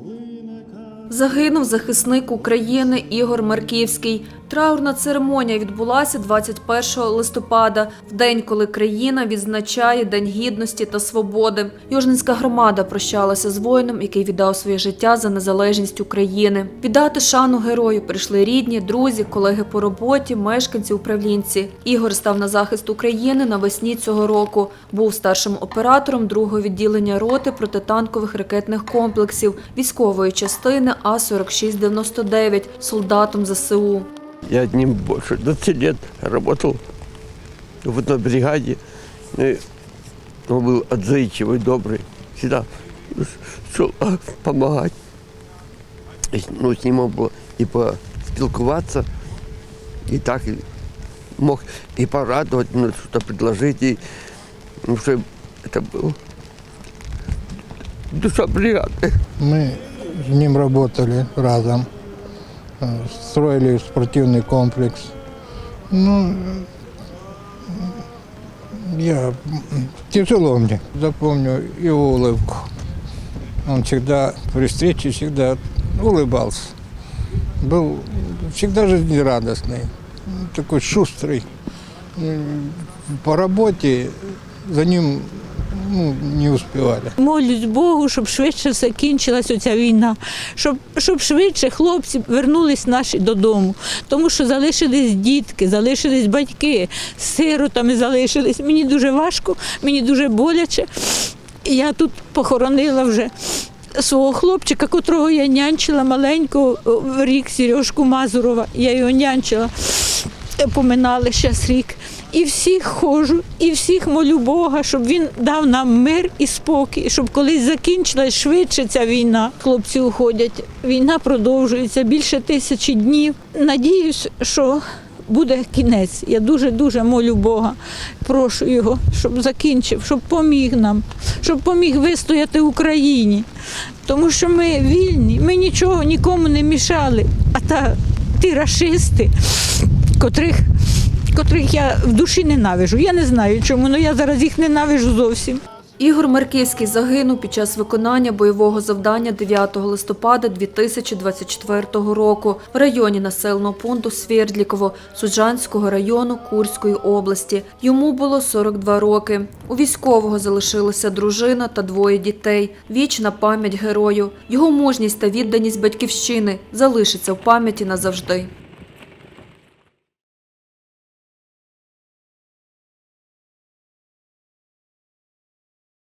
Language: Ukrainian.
Ooh. Загинув захисник України Ігор Марківський. Траурна церемонія відбулася 21 листопада, в день, коли країна відзначає День гідності та свободи. Южненська громада прощалася з воїном, який віддав своє життя за незалежність України. Віддати шану герою прийшли рідні, друзі, колеги по роботі, мешканці, управлінці. Ігор став на захист України навесні цього року. Був старшим оператором другого відділення роти протитанкових ракетних комплексів військової частини А-4699, солдатом ЗСУ. Я с ним больше 20 лет работал в одной бригаде. И он был отзывчивый, добрый. Всегда шел помогать. И, Ну, с ним можно было и поспілкуватися, и так и мог и порадовать, ну, что-то предложить. И, ну, что это было душа бригады. Мы с ним работали разом, э, строили спортивный комплекс. Ну, я м, тяжело мне. Запомню его улыбку. Он всегда при встрече всегда улыбался. Был всегда жизнерадостный, такой шустрый. По работе за ним ну, не успевали. Молюсь Богу, щоб швидше закінчилась оця війна, щоб, щоб швидше хлопці вернулись наші додому. Тому що залишились дітки, залишились батьки, сиротами залишились. Мені дуже важко, мені дуже боляче. Я тут похоронила вже свого хлопчика, котрого я нянчила маленького в рік Сережку Мазурова. Я його нянчила, поминали зараз рік. І всіх ходжу, і всіх молю Бога, щоб він дав нам мир і спокій, щоб колись закінчилась швидше ця війна. Хлопці уходять. Війна продовжується більше тисячі днів. Надіюсь, що буде кінець. Я дуже дуже молю Бога. Прошу його, щоб закінчив, щоб поміг нам, щоб поміг вистояти Україні. Тому що ми вільні, ми нічого нікому не мішали. А та ті рашисти, котрих котрих я в душі ненавижу. Я не знаю чому, але я зараз їх ненавижу зовсім. Ігор Марківський загинув під час виконання бойового завдання 9 листопада 2024 року в районі населеного пункту Свердліково Суджанського району Курської області. Йому було 42 роки. У військового залишилася дружина та двоє дітей. Вічна пам'ять герою. Його мужність та відданість батьківщини залишиться в пам'яті назавжди.